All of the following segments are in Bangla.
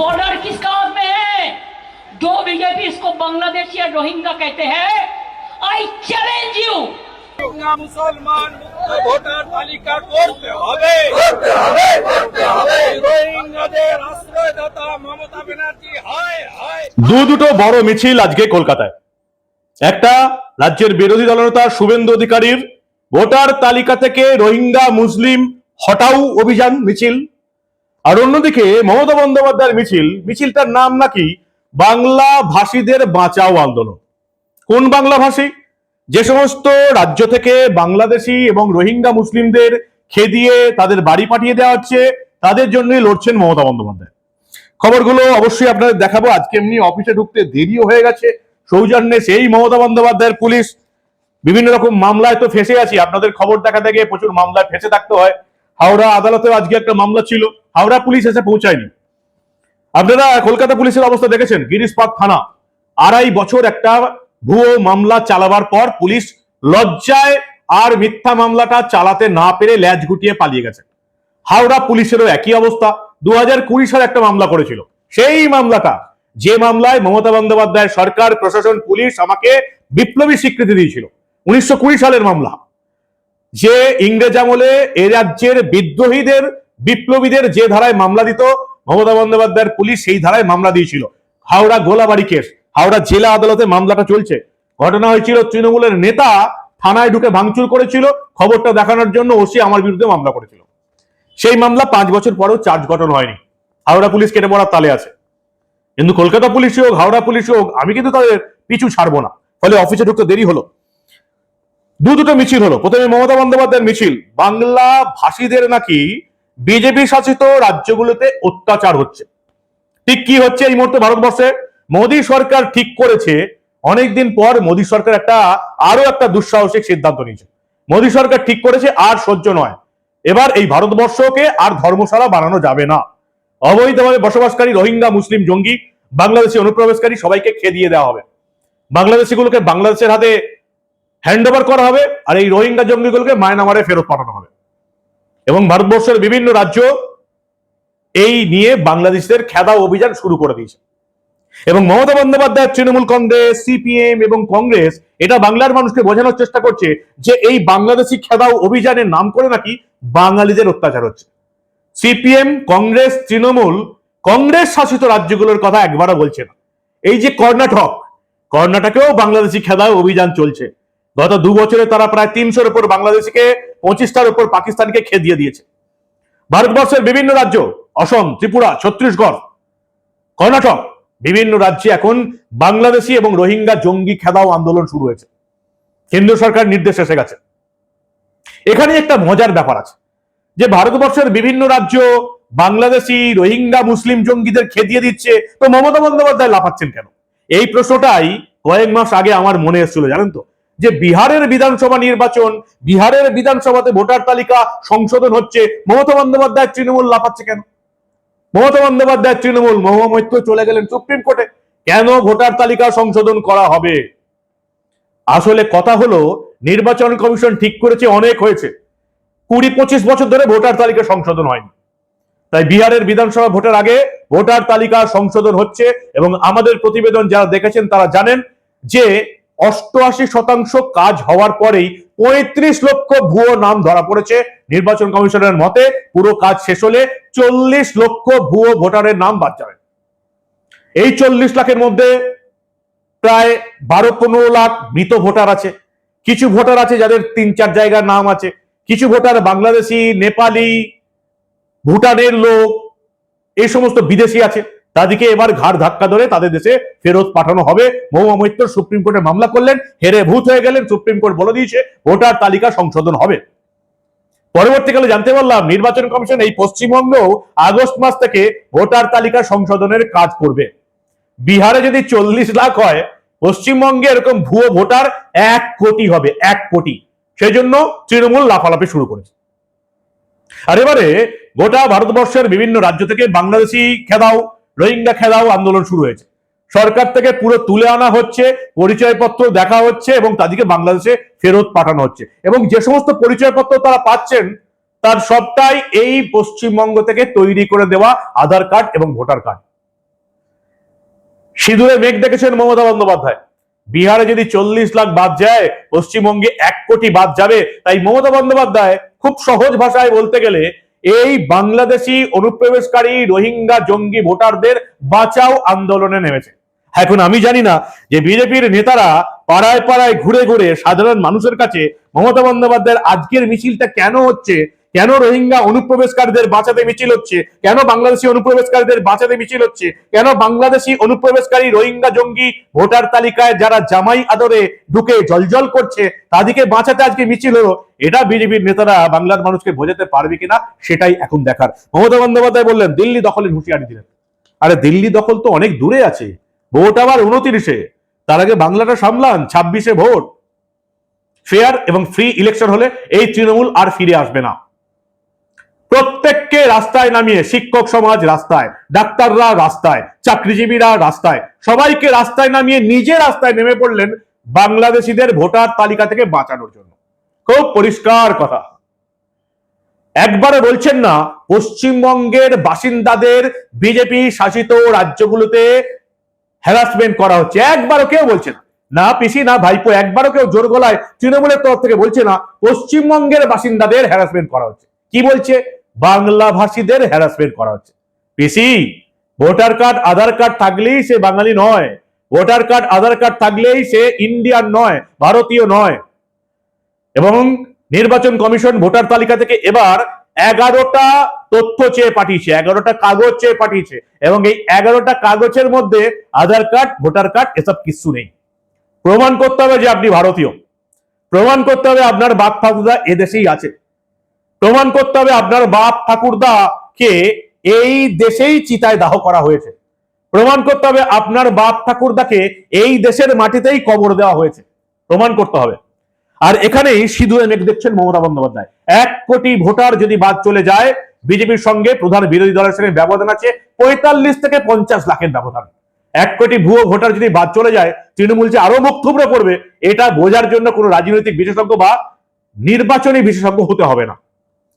बॉर्डर किसका हाथ में है जो बीजेपी इसको बांग्लादेश या रोहिंगा कहते हैं आई चैलेंज यू রোহিঙ্গা মুসলমান মুক্ত ভোটার তালিকা করতে হবে রোহিঙ্গাদের আশ্রয়দাতা মমতা ব্যানার্জি হায় হায় দু দুটো বড় মিছিল আজকে কলকাতায় একটা রাজ্যের বিরোধী দলনেতা শুভেন্দু অধিকারীর ভোটার তালিকা থেকে রোহিঙ্গা মুসলিম হটাও অভিযান মিছিল আর অন্যদিকে মমতা বন্দ্যোপাধ্যায়ের মিছিল, মিছিলটার নাম নাকি বাংলা ভাষীদের বাঁচাও আন্দোলন। কোন বাংলা ভাষী? যে সমস্ত রাজ্য থেকে বাংলাদেশি এবং রোহিঙ্গা মুসলিমদের খেদিয়ে তাদের বাড়ি পাঠিয়ে দেওয়া হচ্ছে, তাদের জন্যই লড়ছেন মমতা বন্দ্যোপাধ্যায়। খবরগুলো অবশ্যই আপনাদের দেখাবো। আজকে এমনি অফিসে ঢুকতে দেরিও হয়ে গেছে। সৌজন্যে সেই মমতা বন্দ্যোপাধ্যায়ের পুলিশ। বিভিন্ন রকম মামলায় তো ফেসে আছি। আপনাদের খবর দেখা থেকে প্রচুর মামলায় ফেসে থাকতে হয়। হাওড়া আদালতে আজকে একটা মামলা ছিল। হাওড়া পুলিশ এসে পৌঁছায়নি। আপনারা কলকাতা পুলিশের অবস্থা দেখেছেন? গিরিশ পার্ক থানা। আড়াই বছর একটা ভুয়ো মামলা চালাবার পর পুলিশ লজ্জায় আর মিথ্যা মামলাটা চালাতে না পেরে ল্যাজ গুটিয়ে পালিয়ে গেছে। হাওড়া পুলিশেরও একই অবস্থা। দু হাজার কুড়ি সালে একটা মামলা করেছিল। সেই মামলাটা, যে মামলায় মমতা বন্দ্যোপাধ্যায় সরকার, প্রশাসন, পুলিশ আমাকে বিপ্লবী স্বীকৃতি দিয়েছিল। উনিশশো কুড়ি সালের মামলা। যে ইংরেজ আমলে এ রাজ্যের বিদ্রোহীদের, বিপ্লবীদের যে ধারায় মামলা দিত, মমতা বন্দ্যোপাধ্যায়ের পুলিশ সেই ধারায় মামলা দিয়েছিল। হাওড়া গোলাবাড়ি কেস, হাওড়া জেলা আদালতে মামলাটা চলছে। ঘটনা হয়েছিল, তৃণমূলের নেতা থানায় ঢুকে ভাঙচুর করেছিল, খবরটা দেখানোর জন্য ওসি আমার বিরুদ্ধে মামলা করেছিল। সেই মামলা পাঁচ বছর পরেও চার্জ গঠন হয়নি। হাওড়া পুলিশ কেটে পড়ার তালে আছে। কিন্তু কলকাতা পুলিশ হোক, হাওড়া পুলিশ হোক, আমি কিন্তু তাদের পিছু ছাড়বো না। ফলে অফিসে ঢুকতে দেরি হলো। দু দুটো মিছিল হলো। প্রথমে মমতা বন্দ্যোপাধ্যায়ের মিছিল। বাংলা ভাষীদের নাকি বিজেপি শাসিত রাজ্যগুলোতে অত্যাচার হচ্ছে। ঠিক কি হচ্ছে এই মুহূর্তে ভারতবর্ষে? মোদী সরকার ঠিক করেছে। অনেকদিন পর মোদী সরকার একটা আরও একটা দুঃসাহসিক সিদ্ধান্ত নিয়েছে। মোদী সরকার ঠিক করেছে, আর সহ্য নয়। এবার এই ভারতবর্ষকে আর ধর্মশালা বানানো যাবে না। অবৈধভাবে বসবাসকারী রোহিঙ্গা, মুসলিম, জঙ্গি, বাংলাদেশি অনুপ্রবেশকারী সবাইকে খেদিয়ে দেওয়া হবে। বাংলাদেশিগুলোকে বাংলাদেশের হাতে হ্যান্ড ওভার করা হবে আর এই রোহিঙ্গা জঙ্গিগুলোকে মায়ানমারে ফেরত পাঠানো হবে। এবং ভারতবর্ষের বিভিন্ন রাজ্য এই নিয়ে বাংলাদেশের খেদা অভিযান শুরু করে দিয়েছে। এবং মমতা বন্দ্যোপাধ্যায়, তৃণমূল কংগ্রেস, সিপিএম এবং কংগ্রেস, এটা বাংলার মানুষকে বোঝানোর চেষ্টা করছে যে এই বাংলাদেশি খেদাও অভিযানের নাম করে নাকি বাঙালিদের অত্যাচার হচ্ছে। সিপিএম, কংগ্রেস, তৃণমূল, কংগ্রেস শাসিত রাজ্যগুলোর কথা একবারও বলছে না। এই যে কর্ণাটক, কর্ণাটকেও বাংলাদেশি খেদাও অভিযান চলছে। গত দু বছরে তারা প্রায় তিনশোর উপর বাংলাদেশিকে, পঁচিশটার উপর পাকিস্তানকে খেদিয়ে দিয়েছে। ভারতবর্ষের বিভিন্ন রাজ্য, অসম, ত্রিপুরা, ছত্তিশগড়, কর্ণাটক, বিভিন্ন রাজ্যে এখন বাংলাদেশি এবং রোহিঙ্গা জঙ্গি খেদাও আন্দোলন শুরু হয়েছে। কেন্দ্র সরকার নির্দেশ এসে গেছে। এখানে একটা মজার ব্যাপার আছে, যে ভারতবর্ষের বিভিন্ন রাজ্য বাংলাদেশি, রোহিঙ্গা, মুসলিম জঙ্গিদের খেদিয়ে দিচ্ছে। তো মমতা বন্দ্যোপাধ্যায় লাফাচ্ছেন কেন? এই প্রশ্নটাই কয়েক মাস আগে আমার মনে এসেছিল, জানেন তো? যে বিহারের বিধানসভা নির্বাচন, বিহারের বিধানসভাতে ভোটার তালিকা সংশোধন হচ্ছে, মমতা বন্দ্যোপাধ্যায় তৃণমূল লাফাচ্ছে কেন? মমতা বন্দ্যোপাধ্যায় তৃণমূল মহুয়া মৈত্র চলে গেলেন সুপ্রিম কোর্টে। কেন ভোটার তালিকা সংশোধন করা হবে? আসলে কথা হলো, নির্বাচন কমিশন ঠিক করেছে, অনেক হয়েছে। কুড়ি পঁচিশ বছর ধরে ভোটার তালিকা সংশোধন হয়নি। তাই বিহারের বিধানসভা ভোটের আগে ভোটার তালিকা সংশোধন হচ্ছে এবং আমাদের প্রতিবেদন যারা দেখেছেন তারা জানেন যে অষ্টআশি শতাংশ কাজ হওয়ার পরেই পঁয়ত্রিশ লক্ষ ভুয়ো নাম ধরা পড়েছে। নির্বাচন কমিশনের মতে পুরো কাজ শেষ হলে চল্লিশ লক্ষ ভুয়ো ভোটারের নাম বাদ যাবে। এই চল্লিশ লাখের মধ্যে প্রায় বারো পনেরো লাখ মৃত ভোটার আছে। কিছু ভোটার আছে যাদের তিন চার জায়গার নাম আছে। কিছু ভোটার বাংলাদেশি, নেপালি, ভুটানের লোক, এই সমস্ত বিদেশি আছে। তাদেরকে এবার ঘাড় ধাক্কা ধরে তাদের দেশে ফেরত পাঠানো হবে। মহুয়া মৈত্র সুপ্রিম কোর্টে মামলা করলেন, হেরে ভূত হয়ে গেলেন, সুপ্রিম কোর্ট বলে দিয়েছে, ভোটার তালিকা সংশোধন হবে। পরবর্তীকালে জানতে পারলাম, নির্বাচন কমিশন এই পশ্চিমবঙ্গেও আগস্ট মাস থেকে ভোটার তালিকা সংশোধনের কাজ করবে। বিহারে যদি চল্লিশ লাখ হয়, পশ্চিমবঙ্গে এরকম ভুয়ো ভোটার এক কোটি হবে, এক কোটি। সেই জন্য তৃণমূল লাফালাফি শুরু করেছে। আর এবারে গোটা ভারতবর্ষের বিভিন্ন রাজ্য থেকে বাংলাদেশি খেদাও রোহিঙ্গা খেদাও আন্দোলন শুরু হয়েছে। সরকার থেকে পুরো তুলে আনা হচ্ছে, পরিচয়পত্র দেখা হচ্ছে এবং তাদেরকে বাংলাদেশে ফেরত পাঠানো হচ্ছে। এবং যে সমস্ত পরিচয়পত্র তারা পাচ্ছেন, তার সবটাই এই পশ্চিমবঙ্গ থেকে তৈরি করে দেওয়া আধার কার্ড এবং ভোটার কার্ড। সিঁদুরে মেঘ দেখেছেন মমতা বন্দ্যোপাধ্যায়। বিহারে যদি চল্লিশ লাখ বাদ যায়, পশ্চিমবঙ্গে এক কোটি বাদ যাবে। তাই মমতা বন্দ্যোপাধ্যায় খুব সহজ ভাষায় বলতে গেলে এই বাংলাদেশি অনুপ্রবেশকারী রোহিঙ্গা জঙ্গি ভোটারদের বাঁচাও আন্দোলনে নেমেছে। এখন আমি জানি না যে বিজেপির নেতারা পাড়ায় পাড়ায় ঘুরে ঘুরে সাধারণ মানুষের কাছে মমতা বন্দ্যোপাধ্যায়ের আজকের মিছিলটা কেন হচ্ছে কেন রোহিঙ্গা অনুপ্রবেশকারীদের বাঁচাতে মিছিল হচ্ছে? কেন বাংলাদেশি অনুপ্রবেশকারীদের বাঁচাতে মিছিল হচ্ছে? কেন বাংলাদেশি অনুপ্রবেশকারী রোহিঙ্গা জঙ্গি ভোটার তালিকায় যারা জামাই আদরে ঢুকে জলজল করছে, তাদেরকে বাঁচাতে আজকে মিছিল হলো? এটা বিজেপির নেতারা বাংলার মানুষকে বোঝাতে পারবে কিনা সেটাই এখন দেখার। মমতা বন্দ্যোপাধ্যায় বললেন, দিল্লি দখলের হুঁশিয়ারি দিলেন। আরে দিল্লি দখল তো অনেক দূরে আছে। ভোট আবার উনতিরিশে তার আগে বাংলাটা সামলান, ছাব্বিশে ভোট। ফেয়ার এবং ফ্রি ইলেকশন হলে এই তৃণমূল আর ফিরে আসবে না। প্রত্যেককে রাস্তায় নামিয়ে, শিক্ষক সমাজ রাস্তায়, ডাক্তাররা রাস্তায়, চাকরিজীবীরা রাস্তায়, সবাইকে রাস্তায় নামিয়ে নিজে রাস্তায় নেমে পড়লেন বাংলাদেশিদের ভোটার তালিকা থেকে বাঁচানোর জন্য। খুব পরিষ্কার কথা। একবারে বলছেন না, পশ্চিমবঙ্গের বাসিন্দাদের বিজেপি শাসিত রাজ্যগুলোতে হ্যারাসমেন্ট করা হচ্ছে। একবারও কেউ বলছে না। না পিসি, না ভাইপো, একবারও কেউ জোর গলায় তৃণমূলের তরফ থেকে বলছে না, পশ্চিমবঙ্গের বাসিন্দাদের হ্যারাসমেন্ট করা হচ্ছে। কি বলছে? বাংলা ভাষীদের হ্যারাসমেন্ট করা হচ্ছে। পিসি ভোটার কার্ড আধার কার্ড থাকলেই সে বাঙালি নয়। ভোটার কার্ড আধার কার্ড থাকলেই সে ইন্ডিয়ান নয়, ভারতীয় নয়। এবং নির্বাচন কমিশন ভোটার তালিকা থেকে এবার এগারোটা তথ্য চেয়ে পাঠিয়েছে, এগারোটা কাগজ চেয়ে পাঠিয়েছে এবং এই এগারোটা কাগজের মধ্যে আধার কার্ড ভোটার কার্ড এসব কিছু নেই। প্রমাণ করতে হবে যে আপনি ভারতীয়। প্রমাণ করতে হবে আপনার বাপ ঠাকুরদা এদেশেই আছে। প্রমাণ করতে হবে আপনার বাপ ঠাকুরদা কে এই দেশেই চিতায় দাহ করা হয়েছে। প্রমাণ করতে হবে আপনার বাপ ঠাকুরদাকে এই দেশের মাটিতেই কবর দেওয়া হয়েছে। প্রমাণ করতে হবে। আর এখানেই সিধু মেঘ দেখছেন মমতা বন্দ্যোপাধ্যায়। এক কোটি ভোটার যদি বাদ চলে যায়, বিজেপির সঙ্গে প্রধান বিরোধী দলের সঙ্গে ব্যবধান আছে, পঁয়তাল্লিশ থেকে পঞ্চাশ লাখের ব্যবধান। এক কোটি ভুয়ো ভোটার যদি বাদ চলে যায়, তৃণমূল যে আরও মুখ থুবড়ে পড়বে, এটা বোঝার জন্য কোনো রাজনৈতিক বিশেষজ্ঞ বা নির্বাচনী বিশেষজ্ঞ হতে হবে না।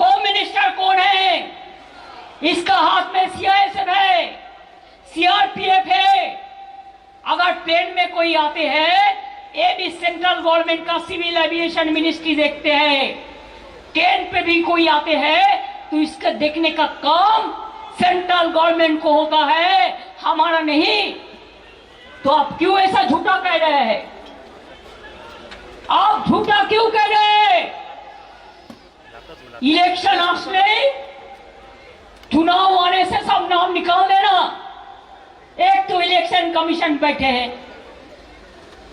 होम मिनिस्टर कौन है? इसका हाथ में सीआईएसएफ है। सीआरपीएफ है। अगर ट्रेन में कोई आते हैं ये भी सेंट्रल गवर्नमेंट का सिविल एविएशन मिनिस्ट्री देखते हैं। ट्रेन पे भी कोई आते हैं तो इसका देखने का काम सेंट्रल गवर्नमेंट को होता है। हमारा नहीं। तो आप क्यों ऐसा झूठा कह रहे हैं? आप झूठा क्यों कह रहे हैं? इलेक्शन असले चुनाव आने से सब नाम निकाल देना। एक तो इलेक्शन कमीशन बैठे हैं।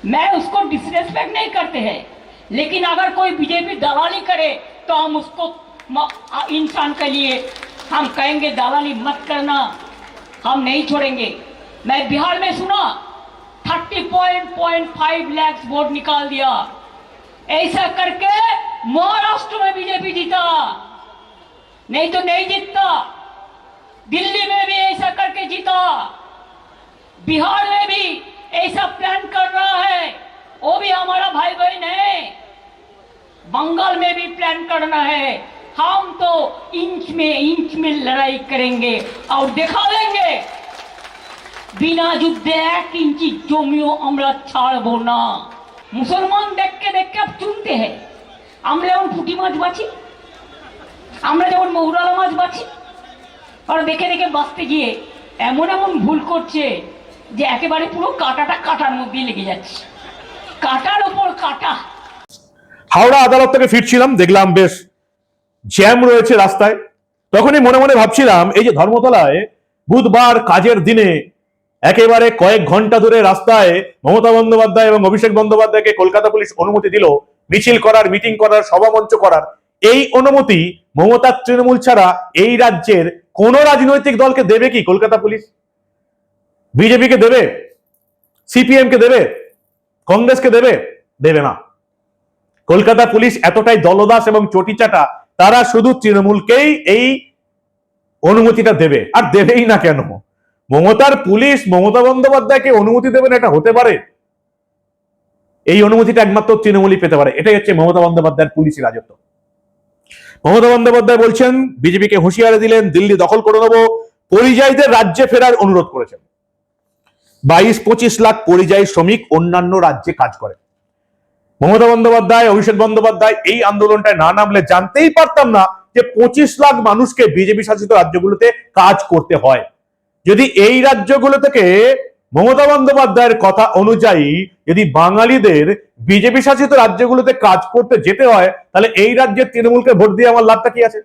मैं उसको डिसरेस्पेक्ट नहीं करते हैं। लेकिन अगर कोई बीजेपी दलाली करे तो हम उसको इंसान के लिए हम कहेंगे, दलाली मत करना, हम नहीं छोड़ेंगे। मैं बिहार में सुना thirty point point five lakhs vote निकाल दिया। ऐसा करके महाराष्ट्र में बीजेपी जीता नहीं तो नहीं जीतता दिल्ली में भी ऐसा करके जीता बिहार में भी ऐसा प्लान कर रहा है वो भी हमारा भाई बहन है बंगाल में भी प्लान करना है हम तो इंच में इंच में लड़ाई करेंगे और दिखा देंगे বিনা যুদ্ধে এক ইঞ্চি জমিও আমরা ছাড়বো না মুসলমান দেখকে দেখকে আপ চুনতে হ্যাঁ আমরা যেমন পুঁটি মাছ বাছি? আমরা যেমন মৌরালা মাছ বাছি? আর দেখে দেখে বাঁচতে গিয়ে এমন এমন ভুল করছে যে একেবারে পুরো কাঁটাটা কাটার মধ্যে লেগে যাচ্ছে। কাটার ওপর কাটা। হাওড়া আদালত থেকে ফিরছিলাম, দেখলাম বেশ জ্যাম রয়েছে রাস্তায়। তখনই মনে মনে ভাবছিলাম, এই যে ধর্মতলায় বুধবার কাজের দিনে একেবারে কয়েক ঘণ্টা ধরে রাস্তায় মমতা বন্দ্যোপাধ্যায় এবং অভিষেক বন্দ্যোপাধ্যায়কে কলকাতা পুলিশ অনুমতি দিল মিছিল করার, মিটিং করার, সভামঞ্চ করার, এই অনুমতি মমতার তৃণমূল ছাড়া এই রাজ্যের কোন রাজনৈতিক দলকে দেবে কি? কলকাতা পুলিশ? বিজেপিকে দেবে? সিপিএম কে দেবে? কংগ্রেসকে দেবে? দেবে না। কলকাতা পুলিশ এতটাই দলদাস এবং চটিচাটা, তারা শুধু তৃণমূলকেই এই অনুমতিটা দেবে। আর দেবেই না কেন? মমতার পুলিশ মমতা বন্দ্যোপাধ্যায়কে অনুমতি দেবে না, এটা হতে পারে। এই অনুমতিটা একমাত্র তৃণমূলই পেতে পারে। এটাই হচ্ছে মমতা বন্দ্যোপাধ্যায়ের পুলিশি রাজত্ব। মমতা বন্দ্যোপাধ্যায় বলছেন, বিজেপিকে হুঁশিয়ারি দিলেন, দিল্লি দখল করে নেব, পরিযায়ীদের রাজ্যে ফেরার অনুরোধ করেছেন। বাইশ, পঁচিশ লাখ পরিযায়ী শ্রমিক অন্যান্য রাজ্যে কাজ করে। মমতা বন্দ্যোপাধ্যায়, অভিষেক বন্দ্যোপাধ্যায় এই আন্দোলনটায় না নামলে জানতেই পারতাম না যে পঁচিশ লাখ মানুষকে বিজেপি শাসিত রাজ্যগুলোতে কাজ করতে হয়। যদি এই রাজ্যগুলো থেকে মমতা বন্দ্যোপাধ্যায়ের কথা অনুযায়ী যদি বাঙালিদের বিজেপি শাসিত রাজ্যগুলোতে কাজ করতে যেতে হয়, তাহলে এই রাজ্যের তৃণমূলকে ভোট দিয়ে আমার লাভটা কি আছে?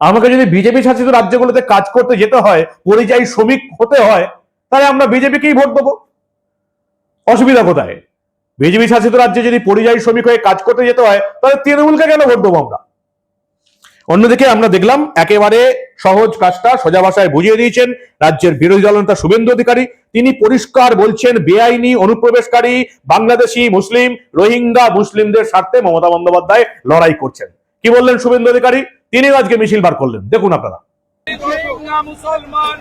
আমাকে যদি বিজেপি শাসিত রাজ্যগুলোতে কাজ করতে যেতে হয়, পরিযায়ী শ্রমিক হতে হয়, তাহলে আমরা বিজেপিকেই ভোট দেবো। অসুবিধা কোথায়? বিজেপি শাসিত রাজ্যে যদি পরিযায়ী শ্রমিক হয়ে কাজ করতে যেতে হয়, তাহলে তৃণমূলকে কেন ভোট দেবো আমরা? অন্যদিকে আমরা দেখলাম, একেবারে সহজ কাজটা সোজা ভাষায় বুঝিয়ে দিয়েছেন রাজ্যের বিরোধী দলনেতা শুভেন্দু অধিকারী। তিনি পরিষ্কার বলছেন বেআইনি অনুপ্রবেশকারী বাংলাদেশি মুসলিম রোহিঙ্গা মুসলিমদের স্বার্থে মমতা বন্দ্যোপাধ্যায় লড়াই করছেন। কি বললেন শুভেন্দু অধিকারী? তিনি আজকে মিছিল বার করলেন। দেখুন আপনারা। রোহিঙ্গা মুসলমান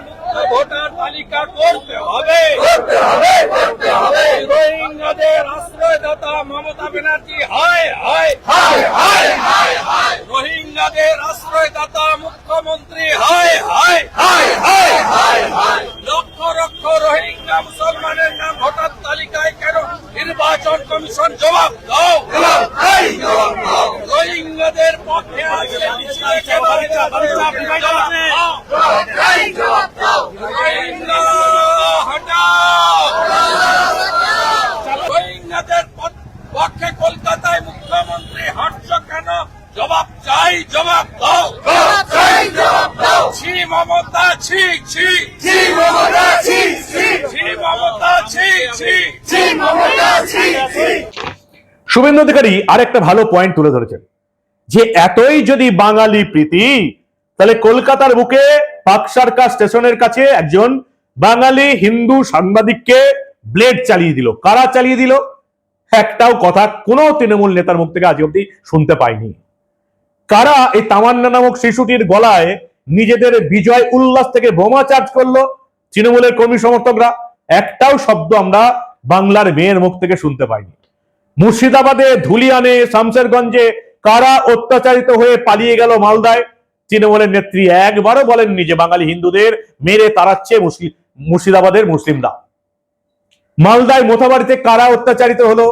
ভোটার তালিকা করতে হবে। রোহিঙ্গাদের আশ্রয়দাতা মমতা ব্যানার্জি হায় হায়। রোহিঙ্গাদের আশ্রয়দাতা মুখ্যমন্ত্রী হায় হায় লক্ষ লক্ষ রোহিঙ্গা মুসলমানের নাম ভোটার তালিকায় কেন নির্বাচন কমিশন জবাব দাও। রোহিঙ্গাদের পক্ষে আছে রোহিঙ্গা হটাও রোহিঙ্গাদের পথ- পক্ষে কলকাতায় মুখ্যমন্ত্রী হাঁটছ কেন জবাব দাও। চাই জবাব দাও। ছি মমতা ছি ছি। ছি মমতা ছি ছি। ছি মমতা ছি ছি। ছি মমতা ছি ছি। শুভেন্দু অধিকারী আরেকটা ভালো পয়েন্ট তুলে ধরেছেন। যে এতই যদি বাঙালি প্রীতি তাহলে কলকাতার বুকে পাকসারকা স্টেশনের কাছে একজন বাঙালি হিন্দু সাংবাদিককে ব্লেড চালিয়ে দিল। কারা চালিয়ে দিল? একটাও কথা কোনো তৃণমূল নেতার মুখ থেকে আজ অব্দি শুনতে পাইনি। কারা এই তামান্না নামক শিশুটির গলায় নিজেদের বিজয় উল্লাস থেকে বোমা চার্জ করল? তৃণমূলের কর্মী সমর্থকরা, একটাও শব্দ আমরা বাংলার মেয়ের মুখ থেকে শুনতে পাইনি। মুর্শিদাবাদে ধুলিয়ানে শামসেরগঞ্জে কারা অত্যাচারিত হয়ে পালিয়ে গেল মালদায়? তৃণমূলের নেত্রী একবারও বলেননি যে বাঙালি হিন্দুদের মেরে তাড়াচ্ছে মুর্শিদাবাদের মুসলিমরা। মালদায় মোথাবাড়িতে কারা অত্যাচারিত হলো?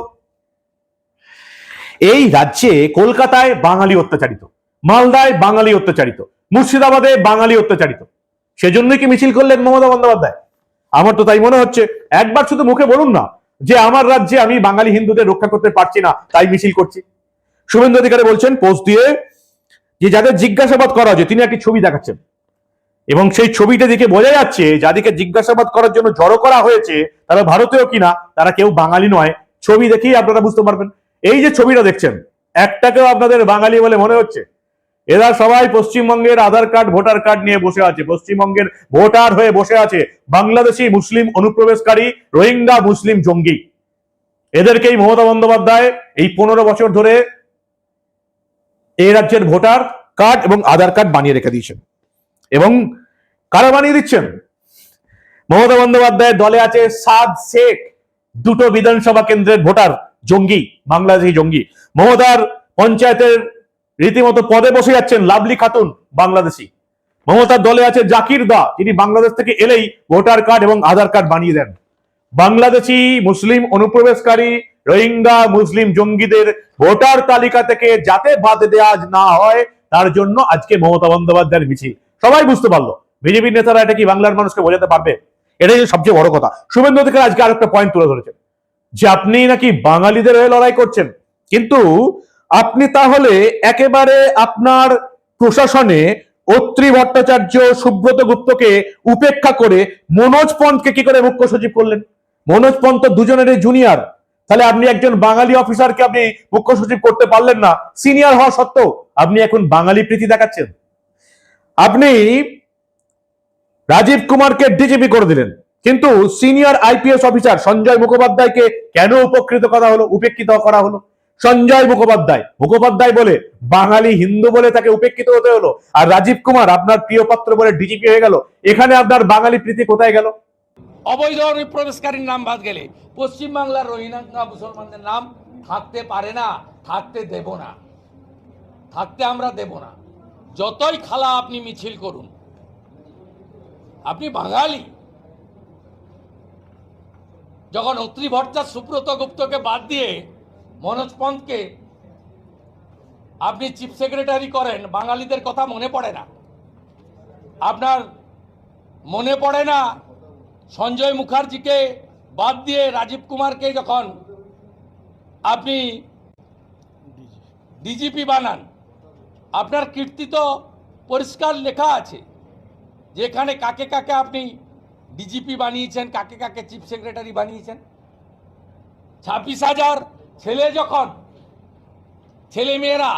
এই রাজ্যে কলকাতায় বাঙালি অত্যাচারিত, মালদায় বাঙালি অত্যাচারিত, মুর্শিদাবাদে বাঙালি অত্যাচারিত। সেজন্যই কি মিছিল করলেন মমতা বন্দ্যোপাধ্যায়? আমার তো তাই মনে হচ্ছে, একবার শুধু মুখে বলুন না, যে আমার রাজ্যে আমি বাঙালি হিন্দুদের রক্ষা করতে পারছি না, তাই মিছিল করছি। শুভেন্দু অধিকারী বলছেন, পোস্ট দিয়ে যে যাদের জিজ্ঞাসাবাদ করা হয়েছে, তিনি একটি ছবি দেখাচ্ছেন। এবং সেই ছবিটা দেখে বোঝা যাচ্ছে, যাদেরকে জিজ্ঞাসাবাদ করার জন্য জড়ো করা হয়েছে, তারা ভারতীয় কিনা, তারা কেউ বাঙালি নয়। ছবি দেখেই আপনারা বুঝতে পারবেন। এই যে ছবিটা দেখছেন, একটাকেও আপনাদের বাঙালি বলে মনে হচ্ছে। এরা সবাই পশ্চিমবঙ্গের আধার কার্ড, ভোটার কার্ড নিয়ে বসে আছে, পশ্চিমবঙ্গের ভোটার হয়ে বসে আছে, বাংলাদেশি, মুসলিম অনুপ্রবেশকারী, রোহিঙ্গা, মুসলিম জঙ্গি। এদেরকেই মমতা বন্দ্যোপাধ্যায় এই পনেরো বছর ধরে এই রাজ্যের ভোটার কার্ড এবং আধার কার্ড বানিয়ে রেখে দিয়েছেন। এবং কারা বানিয়ে দিচ্ছেন? মমতা বন্দ্যোপাধ্যায়ের দলে আছে সাদ শেখ, দুটো বিধানসভা কেন্দ্রের ভোটার। জঙ্গি, বাংলাদেশি জঙ্গি। মমতার পঞ্চায়েতের রীতিমতো পদে বসে যাচ্ছেন লাভলি খাতুন, বাংলাদেশি। মমতার দলে আছে জাকির দা, তিনি বাংলাদেশ থেকে এলেই ভোটার কার্ড এবং আধার কার্ড বানিয়ে দেন। বাংলাদেশি, মুসলিম অনুপ্রবেশকারী, রোহিঙ্গা, মুসলিম জঙ্গিদের ভোটার তালিকা থেকে যাতে বাদ দেওয়া না হয়, তার জন্য আজকে মমতা বন্দ্যোপাধ্যায়ের মিছিল। সবাই বুঝতে পারল, বিজেপির নেতারা এটা কি বাংলার মানুষকে বোঝাতে পারবে? এটাই সবচেয়ে বড় কথা। শুভেন্দু অধিকার আজকে আরেকটা পয়েন্ট তুলে ধরেছেন। যে আপনি নাকি বাঙালিদের হয়ে লড়াই করছেন। কিন্তু আপনি তাহলে একেবারে আপনার প্রশাসনে অত্রি ভট্টাচার্য সুব্রত গুপ্তকে উপেক্ষা করে মনোজ পন্তকে কি করে মুখ্য সচিব করলেন? মনোজ পন্ত দুজনেরই জুনিয়র তাহলে আপনি একজন বাঙালি অফিসারকে আপনি মুখ্য সচিব করতে পারলেন না। সিনিয়র হওয়া সত্ত্বেও আপনি এখন বাঙালি প্রীতি দেখাচ্ছেন। আপনি রাজীব কুমারকে ডিজিপি করে দিলেন। কিন্তু সিনিয়র আইপিএস অফিসার সঞ্জয় মুখোপাধ্যায়কে কেন উপকৃত করা হলো, উপেক্ষিত করা হলো? সঞ্জয় মুখোপাধ্যায় মুখোপাধ্যায় বলে বাঙালি হিন্দু বলে তাকে উপেক্ষিত হতে হলো, আর রাজীব কুমার আপনার প্রিয় পাত্র বলে ডিজিপি হয়ে গেল, এখানে আপনার বাঙালি প্রীতি কোথায় গেল? অবৈধ অনুপ্রবেশকারীর নাম বাদ গেলে পশ্চিমবাংলার রোহিঙ্গা মুসলমানদের নাম থাকতে পারে না, থাকতে দেব না, থাকতে আমরা দেব না। যতই খালা আপনি মিছিল করুন, আপনি বাঙালি যখন অত্রি ভট্টাচার্য সুব্রত গুপ্তকে বাদ দিয়ে মনোজ পন্থকে আপনি চিফ সেক্রেটারি করেন, বাঙালিদের কথা মনে পড়ে না। আপনার মনে পড়ে না সঞ্জয় মুখার্জিকে বাদ দিয়ে রাজীব কুমারকে যখন আপনি ডিজিপি বানান, আপনার কীর্তি তো পরিষ্কার লেখা আছে, যেখানে কাকে কাকে আপনি ডিজিপি বানিয়েছেন, কাকে কাকে চিফ সেক্রেটারি বানিয়েছেন? ছাব্বিশ হাজার ছেলে যখন ছেলে মেয়েরা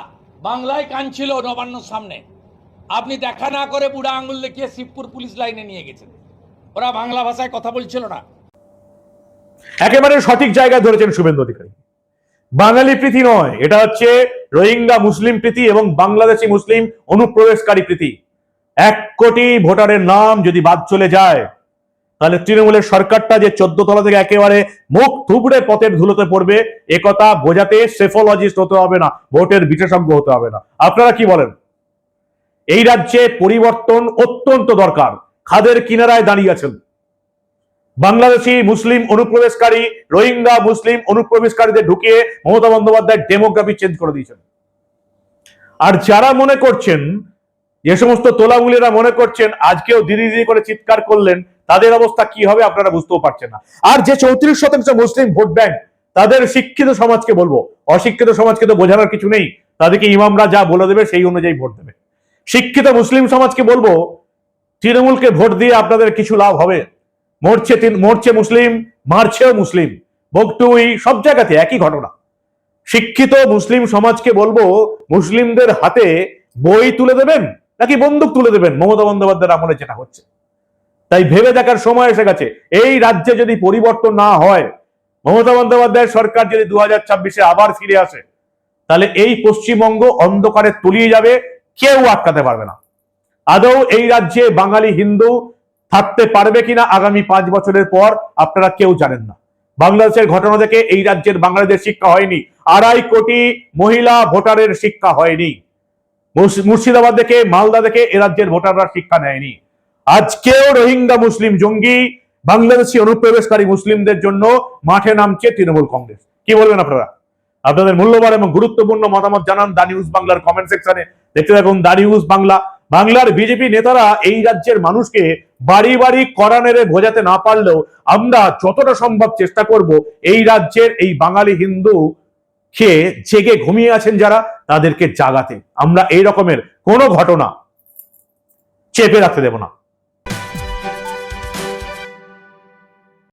বাংলায় কাঁদছিল নবান্নর সামনে, আপনি দেখা না করে বুড়া আঙুল দেখিয়ে শিবপুর পুলিশ লাইনে নিয়ে গেছেন। ওরা বাংলা ভাষায় কথা বলছিল না। একেবারে সঠিক জায়গায় ধরেছেন শুভেন্দু অধিকারী। বাঙালি প্রীতি নয়, এটা হচ্ছে রোহিঙ্গা মুসলিম প্রীতি এবং বাংলাদেশি মুসলিম অনুপ্রবেশকারী প্রীতি। এক কোটি ভোটারের নাম যদি বাদ চলে যায় তাহলে তৃণমূলের সরকারটা যে চোদ্দ তলা থেকে একেবারে মুখ থুবড়ে পথের ধুলোতে পড়বে একথা বোঝাতে সেফোলজিস্ট হতে হবে না, ভোটের বিশেষজ্ঞ হতে হবে না। আপনারা কি বলেন? এই রাজ্যে পরিবর্তন অত্যন্ত দরকার। খাদের কিনারায় দাঁড়িয়ে আছেন। বাংলাদেশি মুসলিম অনুপ্রবেশকারী, রোহিঙ্গা মুসলিম অনুপ্রবেশকারীদের ঢুকিয়ে মমতা বন্দ্যোপাধ্যায় ডেমোগ্রাফি চেঞ্জ করে দিয়েছেন। আর যারা মনে করছেন যে সমস্ত তোলামুলেরা মনে করছেন, আজকেও দিদি দিদি করে চিৎকার করলেন, তাদের অবস্থা কি হবে আপনারা বুঝতেও পারছেন না। আর যে চৌত্রিশ শতাংশ মুসলিম ভোট ব্যাংক, তাদের শিক্ষিত সমাজকে বলব, অশিক্ষিত সমাজকে তো বোঝানোর কিছু নেই, তাদেরকে ইমামরা যা বলে দেবে সেই অনুযায়ী ভোট দেবে। শিক্ষিত মুসলিম সমাজকে বলব, তৃণমূলকে ভোট দিয়ে আপনাদের কিছু লাভ হবে। মরছে মরছে মুসলিম, মারছেও মুসলিম, বকটুই সব জায়গাতে একই ঘটনা। শিক্ষিত মুসলিম সমাজকে বলব, মুসলিমদের হাতে বই তুলে দেবেন নাকি বন্দুক তুলে দেবেন? মমতা বন্দ্যোপাধ্যায়ের আমলে যেটা হচ্ছে। তাই ভেবে দেখার সময় এসে গেছে। এই রাজ্যে যদি পরিবর্তন না হয়, মমতা বন্দ্যোপাধ্যায়ের সরকার যদি দু হাজার আবার ফিরে আসে, তাহলে এই পশ্চিমবঙ্গ অন্ধকারে তলিয়ে যাবে, কেউ আটকাতে পারবে না। আদৌ এই রাজ্যে বাঙালি হিন্দু থাকতে পারবে কিনা আগামী পাঁচ বছরের পর, আপনারা কেউ জানেন না। বাংলাদেশের ঘটনা থেকে এই রাজ্যের বাঙালিদের শিক্ষা হয়নি। আড়াই কোটি মহিলা ভোটারের শিক্ষা হয়নি। মুর্শিদাবাদ থেকে মালদা থেকে এ রাজ্যের ভোটাররা শিক্ষা নেয়নি। আজকেও রোহিঙ্গা মুসলিম জঙ্গি, বাংলাদেশি অনুপ্রবেশকারী মুসলিমদের জন্য মাঠে নামছে তৃণমূল কংগ্রেস। কি বলবেন আপনারা? আপনাদের মূল্যবান এবং গুরুত্বপূর্ণ মতামত জানান দা নিউজ বাংলার কমেন্ট সেকশনে। দেখতে থাকুন দা নিউজ বাংলা। বাংলার বিজেপি নেতারা এই রাজ্যের মানুষকে বাড়ি বাড়ি করানেরে বোঝাতে না পারলেও আমরা যতটা সম্ভব চেষ্টা করব এই রাজ্যের এই বাঙালি হিন্দু খেয়ে জেগে ঘুমিয়ে আছেন যারা, তাদেরকে জাগাতে। আমরা এই রকমের কোনো ঘটনা চেপে রাখতে দেব না।